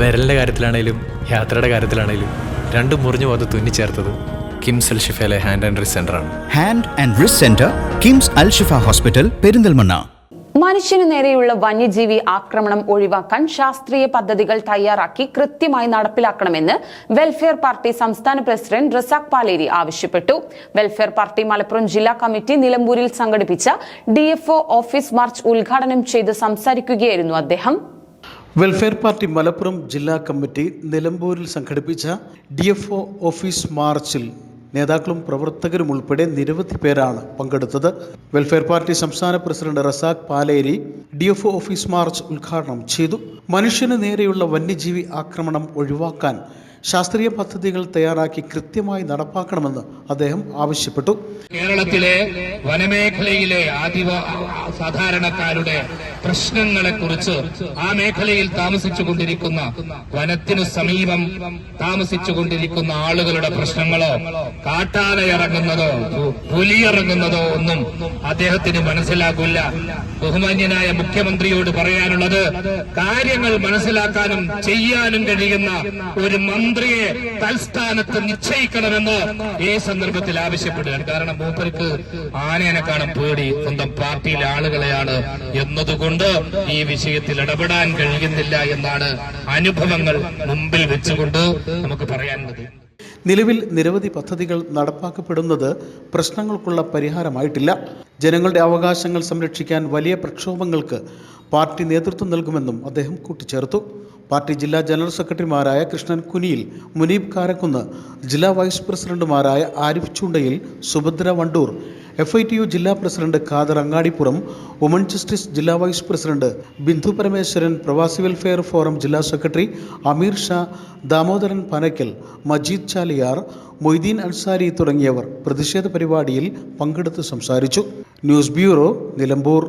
വിരലിന്റെ കാര്യത്തിലാണേലും യാത്രയുടെ കാര്യത്തിലാണേലും രണ്ടും മുറിഞ്ഞു പോകാതെ തുന്നിച്ചേർത്തത് കിംസ് അൽ ഷിഫയിലെ ഹാൻഡ് ആൻഡ് റിസ് ആണ്. Hand and wrist centre KIMS Al Shifa hospital Perinthalmanna. മനുഷ്യനു നേരെയുള്ള വന്യജീവി ആക്രമണം ഒഴിവാക്കാൻ ശാസ്ത്രീയ പദ്ധതികൾ തയ്യാറാക്കി കൃത്യമായി നടപ്പിലാക്കണമെന്ന് വെൽഫെയർ പാർട്ടി സംസ്ഥാന പ്രസിഡന്റ് റസാഖ് പാലേരി ആവശ്യപ്പെട്ടു. വെൽഫെയർ പാർട്ടി മലപ്പുറം ജില്ലാ കമ്മിറ്റി നിലമ്പൂരിൽ സംഘടിപ്പിച്ച ഡിഎഫ്ഒ ഓഫീസ് മാർച്ച് ഉദ്ഘാടനം ചെയ്ത് സംസാരിക്കുകയായിരുന്നു അദ്ദേഹം. വെൽഫെയർ പാർട്ടി മലപ്പുറം ജില്ലാ കമ്മിറ്റി നിലമ്പൂരിൽ സംഘടിപ്പിച്ച ഡി എഫ് ഒ ഓഫീസ് മാർച്ചിൽ നേതാക്കളും പ്രവർത്തകരും ഉൾപ്പെടെ നിരവധി പേരാണ് പങ്കെടുത്തത്. വെൽഫെയർ പാർട്ടി സംസ്ഥാന president Razak Paleri D F office march ഉദ്ഘാടനം ചെയ്തു. മനുഷ്യന് നേരെയുള്ള വന്യജീവി ആക്രമണം ഒഴിവാക്കാൻ ശാസ്ത്രീയ പദ്ധതികൾ തയ്യാറാക്കി കൃത്യമായി നടപ്പാക്കണമെന്ന് അദ്ദേഹം ആവശ്യപ്പെട്ടു. കേരളത്തിലെ വനമേഖലയിലെ ആദിവ സാധാരണക്കാരുടെ പ്രശ്നങ്ങളെ കുറിച്ച് ആ മേഖലയിൽ താമസിച്ചു കൊണ്ടിരിക്കുന്ന വനത്തിനു സമീപം താമസിച്ചു കൊണ്ടിരിക്കുന്ന ആളുകളുടെ പ്രശ്നങ്ങളോ കാട്ടാനയിറങ്ങുന്നതോ പുലിയിറങ്ങുന്നതോ ഒന്നും അദ്ദേഹത്തിന് മനസ്സിലാകില്ല. ബഹുമാന്യനായ മുഖ്യമന്ത്രിയോട് പറയാനുള്ളത് കാര്യങ്ങൾ മനസ്സിലാക്കാനും ചെയ്യാനും കഴിയുന്ന ഒരു മന്ത്രിയെ തൽസ്ഥാനത്ത് നിശ്ചയിക്കണമെന്ന് ഈ സന്ദർഭത്തിൽ ആവശ്യപ്പെടുകയാണ്. കാരണം മൂപ്പർക്ക് ആനേനെ കാണും പേടി. സ്വന്തം പാർട്ടിയിലെ ആളുകളെയാണ് എന്നതുകൊണ്ട് ഈ വിഷയത്തിൽ ഇടപെടാൻ കഴിയുന്നില്ല എന്നാണ് അനുഭവങ്ങൾ മുമ്പിൽ വെച്ചുകൊണ്ട് നമുക്ക് പറയാനുള്ളത് നിലവിൽ നിരവധി പദ്ധതികൾ നടപ്പാക്കപ്പെടുന്നത് പ്രശ്നങ്ങൾക്കുള്ള പരിഹാരമായിട്ടില്ല. ജനങ്ങളുടെ അവകാശങ്ങൾ സംരക്ഷിക്കാൻ വലിയ പ്രക്ഷോഭങ്ങൾക്ക് പാർട്ടി നേതൃത്വം നൽകുമെന്നും അദ്ദേഹം കൂട്ടിച്ചേർത്തു. പാർട്ടി ജില്ലാ ജനറൽ സെക്രട്ടറിമാരായ കൃഷ്ണൻ കുനിയിൽ മുനീബ് കാരക്കുന്ന് ജില്ലാ വൈസ് പ്രസിഡന്റുമാരായ Arif Chundayil Subhadra Vandoor F I T U ജില്ലാ president Khader Angadipuram woman justice ജില്ലാ vice president Bindu Parameswaran Pravasi welfare forum ജില്ലാ സെക്രട്ടറി അമീർ ഷാ ദാമോദരൻ പനക്കൽ മജീദ് ചാലിയാർ മൊയ്തീൻ അൻസാരി തുടങ്ങിയവർ പ്രതിഷേധ പരിപാടിയിൽ പങ്കെടുത്ത് സംസാരിച്ചു. News bureau Nilambur.